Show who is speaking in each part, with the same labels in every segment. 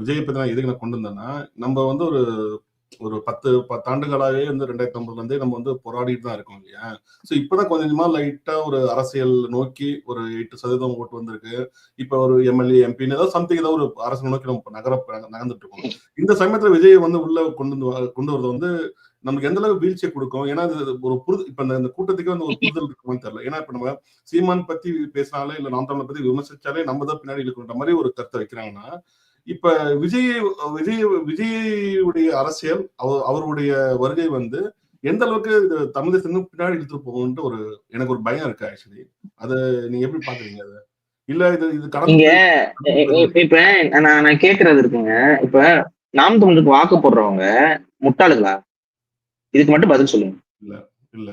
Speaker 1: விஜய் பத்தி நான் எதுக்கு நான் கொண்டு வந்தேன்னா நம்ம வந்து ஒரு ஒரு பத்து பத்தாண்டுகளாகவே வந்து ரெண்டாயிரத்தி ஒன்பதுல இருந்தே நம்ம வந்து போராடிட்டு தான் இருக்கோம் இல்லையா? ஸோ இப்பதான் கொஞ்சம் கொஞ்சமா லைட்டா ஒரு அரசியல் நோக்கி ஒரு எட்டு சதவீதம் ஓட்டு வந்திருக்கு. இப்ப ஒரு எம்எல்ஏ எம்பின்னு ஏதாவது சம்திங் ஏதாவது ஒரு அரசியல் நோக்கி நம்ம நகர நகர்ந்துட்டு இருக்கோம். இந்த சமயத்துல விஜய் வந்து உள்ள கொண்டு வந்து கொண்டு வரது வந்து நமக்கு எந்த அளவுக்கு வீழ்ச்சியை கொடுக்கும்? ஏன்னா இது ஒரு புரிதல் இப்ப இந்த இந்த கூட்டத்துக்கு வந்து ஒரு புரிதல் இருக்குமான்னு தெரியல. ஏன்னா இப்ப நம்ம சீமான் பத்தி பேசினாலே இல்ல நாம் தமிழை பத்தி விமர்சிச்சாலே நம்ம தான் பின்னாடி இருக்கிற மாதிரி ஒரு கருத்தை வைக்கிறாங்கன்னா இப்ப விஜய் விஜய் விஜயுடைய அரசியல் அவர் அவருடைய வருகை வந்து எந்த அளவுக்கு இது தமிழ் தேசம் பின்னாடி இழுத்துட்டு போகும்ன்ட்டு ஒரு எனக்கு ஒரு பயம் இருக்கு ஆக்சுவலி அது நீங்க எப்படி பாக்குறீங்க அது? இல்ல இது இது கடந்து
Speaker 2: இப்ப நான் நான் கேக்குறது இருக்குங்க. இப்ப நாம் தமிழுக்கு வாக்கு போடுறவங்க முட்டாளுங்களா இதுக்கு மட்டும் பதில் சொல்லுங்க.
Speaker 1: இல்ல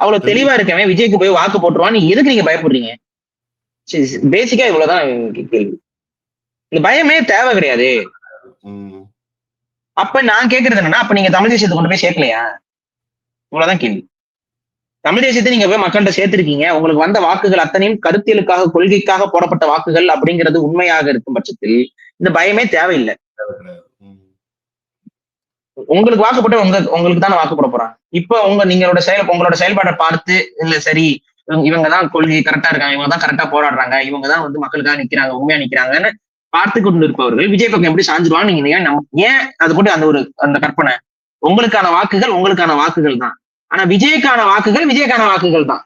Speaker 2: அவ்வளவு தெளிவா இருக்கவன் விஜய்க்கு போய் வாக்கு போட்டுருவான் நீங்க எதுக்கு நீங்க பயப்படுறீங்க? பேசிக்கா இவ்வளவுதான் கேள்வி. இந்த பயமே தேவை கிடையாது. அப்ப நான் கேக்குறது என்னன்னா அப்ப நீங்க தமிழ் தேசியத்தை கொண்டு போய் சேர்க்கலையா? இவ்வளவுதான் கேள்வி. தமிழ் தேசியத்தை நீங்க போய் மக்கள்கிட்ட சேர்த்திருக்கீங்க. உங்களுக்கு வந்த வாக்குகள் அத்தனையும் கருத்தியலுக்காக கொள்கைக்காக போடப்பட்ட வாக்குகள் அப்படிங்கிறது உண்மையாக இருக்கும் பட்சத்தில் இந்த பயமே தேவையில்லை. உங்களுக்கு வாக்கு போட்டு உங்க உங்களுக்கு தானே வாக்கு போட போறான் இப்ப உங்க நீங்களோட செயல் உங்களோட செயல்பாட்டை பார்த்து இல்ல சரி இவங்க- இவங்க தான் கொள்கை கரெக்டா இருக்காங்க இவங்க தான் கரெக்டா போராடுறாங்க இவங்க தான் வந்து மக்களுக்காக நிக்கிறாங்க உண்மையா நிக்கிறாங்கன்னு பார்த்து கொண்டு இருப்பவர்கள் விஜய் பக்கம் எப்படி சாஞ்சிருவாங்க நீங்க நம்ம ஏன் அது போட்டு அந்த ஒரு அந்த கற்பனை? உங்களுக்கான வாக்குகள் உங்களுக்கான வாக்குகள் தான். ஆனா விஜய்க்கான வாக்குகள் விஜய்க்கான வாக்குகள் தான்.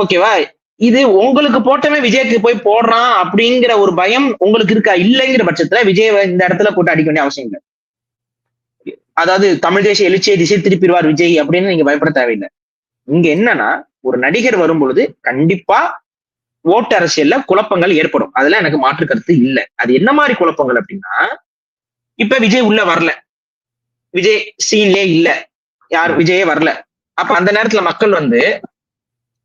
Speaker 2: ஓகேவா இது உங்களுக்கு போட்டமே விஜய்க்கு போய் போடுறான் அப்படிங்கிற ஒரு பயம் உங்களுக்கு இருக்கா? இல்லைங்கிற பட்சத்துல விஜய் இந்த இடத்துல போட்டு அடிக்க வேண்டிய அவசியம் இல்லை. அதாவது தமிழ் தேசிய எழுச்சியை திசை திருப்பிடுவார் விஜய் அப்படின்னு நீங்க பயப்பட தேவையில்லை. இங்க என்னன்னா ஒரு நடிகர் வரும் பொழுது கண்டிப்பா ஓட்டு அரசியல்ல குழப்பங்கள் ஏற்படும். அதுல எனக்கு மாற்று கருத்து இல்லை. அது என்ன மாதிரி குழப்பங்கள் அப்படின்னா இப்ப விஜய் உள்ள வரல. விஜய் சீன்லே இல்ல. யார்? விஜயே வரல. அப்ப அந்த நேரத்துல மக்கள் வந்து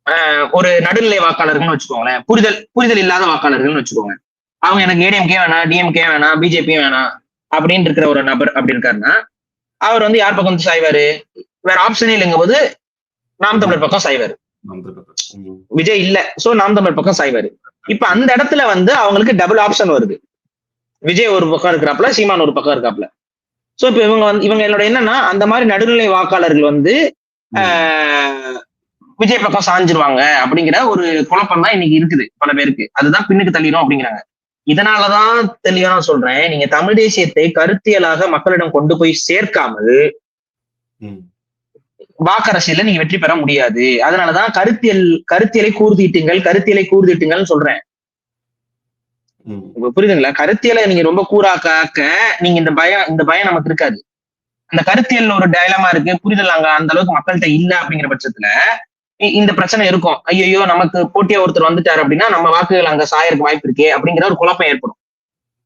Speaker 2: ஆஹ், ஒரு நடுநிலை வாக்காளர்கள்னு வச்சுக்கோங்களேன். புரிதல் புரிதல் இல்லாத வாக்காளர்கள்னு வச்சுக்கோங்க அவங்க எனக்கு ஏடிஎம்கே வேணாம் டிஎம்கே வேணாம் பிஜேபி வேணாம் அப்படின்னு இருக்கிற ஒரு நபர் அப்படி இருக்காருன்னா அவர் வந்து யார் பக்கம் வந்து சாய்வாரு? வேற ஆப்ஷனே இல்லைங்க போது நாம் தமிழர் பக்கம் சாய்வாரு. விஜய் இல்ல. சோ நாம் தமிழர் பக்கம் சாய்வாரு. இப்ப அந்த இடத்துல வந்து அவங்களுக்கு டபுள் ஆப்ஷன் வருது. விஜய் ஒரு பக்கம் இருக்கிறாப்ல சீமான் ஒரு பக்கம் இருக்காப்ல சோ இப்ப இவங்க வந்து இவங்க என்னோட என்னன்னா அந்த மாதிரி நடுநிலை வாக்காளர்கள் வந்து ஆஹ், விஜய் பக்கம் சாஞ்சிருவாங்க அப்படிங்கிற ஒரு குழப்பம் தான் இன்னைக்கு இருக்குது பல பேருக்கு. அதுதான் பின்னுக்கு தள்ளிடும் அப்படிங்கிறாங்க. இதனாலதான் தெளிவா நான் சொல்றேன் நீங்க தமிழ் தேசியத்தை கருத்தியலாக மக்களிடம் கொண்டு போய் சேர்க்காமல் வாக்கரசியல நீங்க வெற்றி பெற முடியாது. அதனாலதான் கருத்தியல் கருத்தியலை கூர்தீட்டுங்கள் கருத்தியலை கூர்தீட்டுங்கள்னு சொல்றேன். புரியுதுங்களா? கருத்தியலை நீங்க ரொம்ப கூறாக்க ஆக்க நீங்க இந்த பயம் இந்த பயம் நமக்கு இருக்காது. அந்த கருத்தியல் ஒரு டயலமா இருக்கு. புரிதல் அங்க அந்த அளவுக்கு மக்கள்கிட்ட இல்ல அப்படிங்கிற பட்சத்துல இந்த பிரச்சனை இருக்கும். ஐயோ நமக்கு போட்டியா ஒருத்தர் வந்துட்டாரு அப்படின்னா நம்ம வாக்குகள் அங்க சாயருக்கு வாய்ப்பு இருக்கே அப்படிங்கிற ஒரு குழப்பம் ஏற்படும்.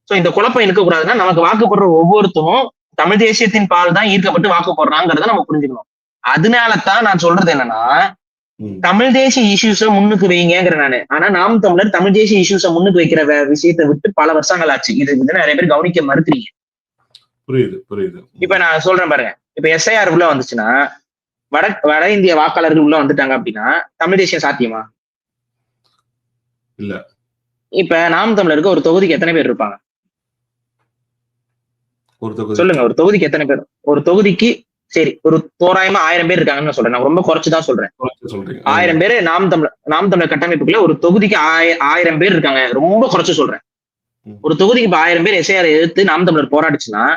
Speaker 2: சோ இந்த குழப்பம் இருக்கக்கூடாதுன்னா நமக்கு வாக்கு போடுற ஒவ்வொருத்தரும் தமிழ் தேசியத்தின் பால் தான் ஈர்க்கப்பட்டு வாக்கு போடுறாங்கிறத நம்ம புரிஞ்சுக்கணும். அதனால தான் நான் சொல்றது என்னன்னா தமிழ் தேசிய இஷ்யூஸ முன்னுக்கு வைங்கங்கிற நானு. ஆனா நாம் தமிழர் தமிழ் தேசிய இஷ்யூஸ முன்னுக்கு வைக்கிற விஷயத்தை விட்டு பல வருஷங்கள் ஆச்சு. இது வந்து நிறைய பேர் கவனிக்க மறுக்கிறீங்க.
Speaker 1: புரியுது புரியுது.
Speaker 2: இப்ப நான் சொல்றேன் பாருங்க. இப்ப எஸ்ஐஆர் உள்ள வந்துச்சுன்னா வட வட இந்திய வாக்காளர்கள் உள்ள வந்துட்டாங்க அப்படின்னா தமிழ் தேசியம் சாத்தியமா?
Speaker 1: இல்ல.
Speaker 2: இப்ப நாம் தமிழருக்கு ஒரு தொகுதிக்கு எத்தனை பேர் இருப்பாங்க? சொல்லுங்க ஒரு தொகுதிக்கு எத்தனை பேர்? ஒரு தொகுதிக்கு சரி ஒரு தோராயமா ஆயிரம் பேர் இருக்காங்கன்னு சொல்றேன். நான் ரொம்ப குறைச்சுதான் சொல்றேன். ஆயிரம் பேர் நாம் தமிழ் நாம் தமிழர் கட்டமைப்புக்குள்ள ஒரு தொகுதிக்கு ஆய- ஆயிரம் பேர் இருக்காங்க. ரொம்ப குறைச்சு சொல்றேன். ஒரு தொகுதிக்கு இப்ப ஆயிரம் பேர் எஸ்ஐஆர் எதிர்த்து நாம் தமிழர் போராடுச்சுன்னா.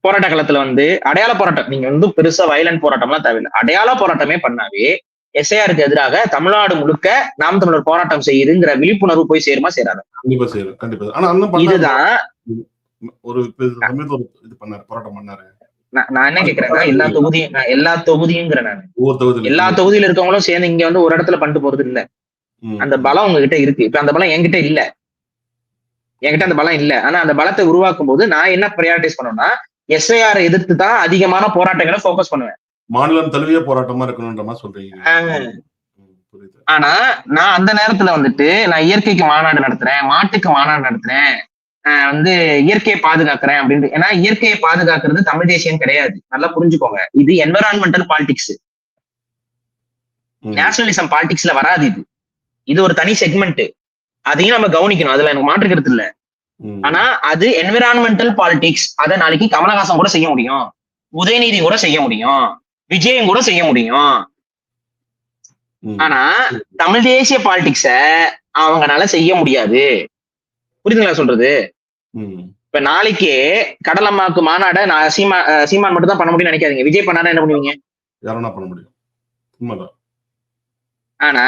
Speaker 2: போராட்ட காலத்துல வந்து அடையாள போராட்டம் நீங்க வந்து பெருசா வயலண்ட் போராட்டம்லாம் தேவையில்லை. அடையாள போராட்டமே பண்ணாவே எஸ்ஐஆருக்கு எதிராக தமிழ்நாடு முழுக்க நாம் தமிழர் போராட்டம் செய்யுதுங்கிற விழிப்புணர்வு போய் சேருமா சேராது? இதுதான்
Speaker 1: ஒரு இது பண்ணாரு போராட்டம் பண்ணாரு.
Speaker 2: நான் என்ன கேக்குறேன்னா எல்லா தொகுதியும் எல்லா தொகுதியுங்கிற நான். எல்லா தொகுதியில இருக்கவங்களும் சேர்ந்து இங்க வந்து ஒரு இடத்துல பண்ணிட்டு போறது இல்ல. அந்த பலம் உங்ககிட்ட இருக்கு. இப்ப அந்த பலம் என்கிட்ட இல்ல. என்கிட்ட அந்த பலம் இல்ல. ஆனா அந்த பலத்தை உருவாக்கும் போது நான் என்ன ப்ரையாரிட்டைஸ் பண்ணுவேன்னா எஸ்ஐஆர் எதிர்த்து தான் அதிகமான போராட்டங்களை ஃபோக்கஸ் பண்ணுவேன்.
Speaker 1: மாநிலம் தழுவிய போராட்டமா இருக்கணும்ன்ற மாதிரி சொல்றீங்க.
Speaker 2: ஆனா நான் அந்த நேரத்துல வந்துட்டு நான் இயற்கைக்கு மாநாடு நடத்துறேன் மாட்டுக்கு மாநாடு நடத்துறேன். வந்து இயற்கையை பாதுகாக்கிறேன் அப்படின்ட்டு. ஏன்னா இயற்கையை பாதுகாக்கிறது தமிழ் தேசியம் கிடையாது. நல்லா புரிஞ்சுக்கோங்க. இது என்வரான்மெண்டல் பாலிடிக்ஸ். நேஷனலிசம் பாலிடிக்ஸ்ல வராது இது. இது ஒரு தனி செக்மெண்ட் அதையும் நம்ம கவனிக்கணும். அதுல எனக்கு மாற்று கருத்து இல்ல. ஆனா அது என்விரான்மெண்டல் பாலிடிக்ஸ் அதை நாளைக்கு கமலஹாசன் கூட செய்ய முடியும். உதயநிதி கூட செய்ய முடியும். விஜயம் கூட செய்ய முடியும். ஆனா தமிழ் தேசிய பாலிடிக்ஸ அவங்கனால செய்ய முடியாது. புரியுதுங்களா சொல்றது. இப்ப நாளைக்கே கடலம்மாக்கு மாநாட நான் சீமா சீமான் மட்டும் தான் பண்ண முடியும்னு நினைக்காதீங்க. விஜய் பண்ணாருன்னா என்ன பண்ணுவீங்க?
Speaker 1: யாரா பண்ண முடியும். உண்மைதான்.
Speaker 2: ஆனா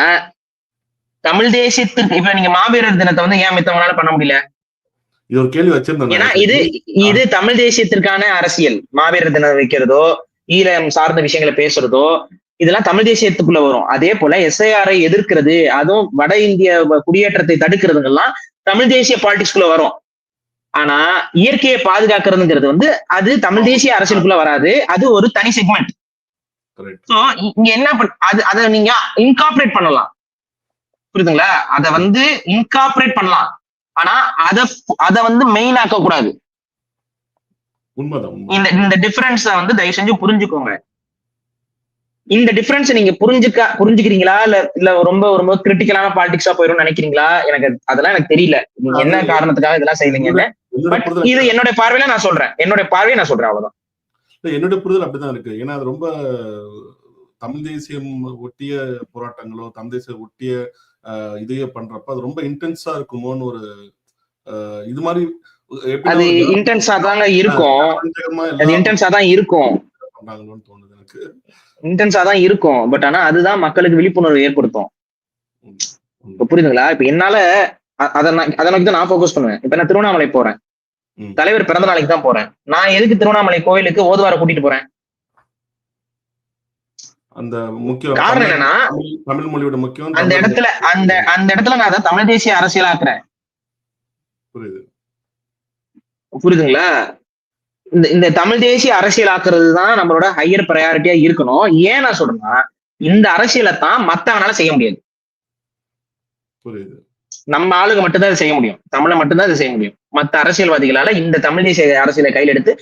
Speaker 2: தமிழ் தேசியத்திற்கு இப்ப நீங்க மாவீரர் தினத்தை வந்து ஏன் மித்தவங்களால பண்ண முடியல?
Speaker 1: இது ஒரு கேள்வி வச்சிருந்தேன்
Speaker 2: ஏன்னா. இது இது தமிழ் தேசியத்திற்கான அரசியல். மாவீரர் தினம் வைக்கிறதோ ஈழம் சார்ந்த விஷயங்களை பேசுறதோ இதெல்லாம் தமிழ் தேசியத்துக்குள்ள வரும். அதே போல எஸ்ஐஆரை எதிர்க்கிறது அதுவும் வட இந்திய குடியேற்றத்தை தடுக்கிறதுங்கெல்லாம் தமிழ் தேசிய பாலிடிக்ஸ்குள்ள வரும். ஆனா இயற்கையை பாதுகாக்கிறதுங்கிறது வந்து அது தமிழ் தேசிய அரசியலுக்குள்ள வராது. அது ஒரு தனி செக்மெண்ட் இங்க என்ன அது அதை நீங்க இன்கார்பரேட் பண்ணலாம். புரியுதுங்களா? அத வந்து இன்கார்பரேட் பண்ணலாம். ஆனா அத அத வந்து மெயின் ஆக்க கூடாது இந்த இந்த டிஃபரன்ஸ வந்து தயவு செஞ்சு புரிஞ்சுக்கோங்க. இந்த டிஃபரன்ஸ் நீங்க புரிஞ்சுக்க புரிஞ்சுக்கிறீங்களா? இல்ல இல்ல ரொம்ப ரொம்ப கிரிட்டிக்கலான பாலிடிக்ஸா போயிரும் நினைக்கிறீங்களா? எனக்கு அது- அதெல்லாம் எனக்கு தெரியல. நீங்க என்ன காரணத்துக்காக இதெல்லாம்
Speaker 1: என்னோட
Speaker 2: பட் இது என்னோட பார்வையில நான் சொல்றேன். என்னோட பார்வையை நான் சொல்றேன் அவ்வளவுதான்.
Speaker 1: இல்ல, என்னுடைய புரிதல் அப்படிதான் இருக்கு. ஏன்னா அது ரொம்ப தமிழ் தேசியம் ஒட்டிய போராட்டங்களோ தமிழ் தேசியம் ஒட்டிய இதையே பண்றப்ப அது ரொம்ப இன்டென்ஸா இருக்குமோன்னு ஒரு இது மாதிரி
Speaker 2: அது இன்டென்ஸா தாங்க இருக்கும். அது இன்டென்ஸா தான் இருக்கும்.
Speaker 1: பண்றாங்களோன்னு தோணுது எனக்கு.
Speaker 2: இன்டென்ஸா தான் இருக்கும். பட் ஆனா அதுதான் மக்களுக்கு விழிப்புணர்வு ஏற்படுத்தும். இப்ப புரியுதுங்களா? இப்ப என்னால அதை அதை நோக்கி தான் நான் ஃபோக்கஸ் பண்ணுவேன். இப்ப நான் திருவண்ணாமலை போறேன். தலைவர் பிறந்த நாளைக்கு தான் போறேன். நான் எதுக்கு திருவண்ணாமலை கோயிலுக்கு ஓதுவார கூட்டிட்டு போறேன்?
Speaker 1: அந்த முக்கியம்
Speaker 2: காரணம் என்னன்னா
Speaker 1: தமிழ் மொழியோட முக்கியம்
Speaker 2: அந்த இடத்துல அந்த அந்த இடத்துல நான் அதை தமிழ் தேசிய அரசியலாக்குறேன்.
Speaker 1: புரியுது.
Speaker 2: புரியுதுங்களா? இந்த தமிழ் தேசிய அரசியலாக்குறது தான் நம்மளோட ஹையர் ப்ரையாரிட்டியா இருக்கணும். ஏன் நான் சொல்றேன்னா இந்த அரசியலை தான் மத்தவனால செய்ய முடியாது. நம்ம ஆளுங்க மட்டும்தான் அதை செய்ய முடியும். தமிழை மட்டும்தான் அதை செய்ய முடியும். மத்த அரசியல்வாதிகளால இந்த தமிழ் தேசிய அரசியலை கையில் எடுத்து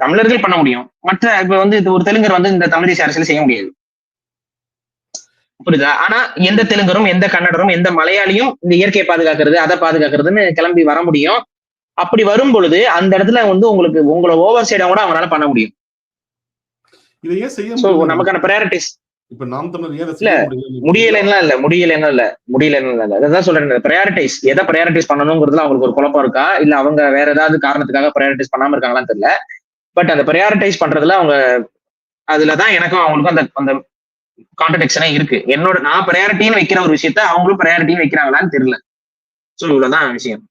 Speaker 2: தமிழர்கள் பண்ண முடியும். மற்ற இப்ப வந்து இது ஒரு தெலுங்கர் வந்து இந்த தமிழ் தேசிய அரசியல் செய்ய முடியாது. புரியுதா? ஆனா எந்த தெலுங்கரும் எந்த கன்னடரும் எந்த மலையாளியும் இந்த இயற்கையை பாதுகாக்கிறது அதை பாதுகாக்கிறதுன்னு கிளம்பி வர முடியும். அப்படி வரும் பொழுது அந்த இடத்துல வந்து உங்களுக்கு உங்களை ஓவர் சைடா கூட அவங்களால பண்ண முடியும்.
Speaker 1: இதை ஏன் செய்ய
Speaker 2: நமக்கான ப்ரையாரிட்டிஸ்
Speaker 1: இப்ப நாம் தமிழர்
Speaker 2: இல்ல, முடியலன்னா இல்ல முடியலன்னா இல்ல முடியலன்னா இல்ல. அதான் சொல்றேன் ப்ரையாரிட்டைஸ் எதை ப்ரையாரிட்டைஸ் பண்ணணுங்கிறதுல அவங்களுக்கு ஒரு குழப்பம் இருக்கா? இல்ல அவங்க வேற ஏதாவது காரணத்துக்காக ப்ரையாரிட்டைஸ் பண்ணாம இருக்காங்களான்னு தெரியல. பட் அந்த ப்ரையாரிட்டைஸ் பண்றதுல அவங்க அதுலதான் எனக்கும் அவங்களுக்கும் அந்த அந்த கான்ட்ரடிக்ஷனே இருக்கு. என்னோட நான் ப்ரையாரிட்டின்னு வைக்கிற ஒரு விஷயத்த அவங்களும் ப்ரையாரிட்டின்னு வைக்கிறாங்களான்னு தெரியல. சோ இவ்வளவுதான் விஷயம்.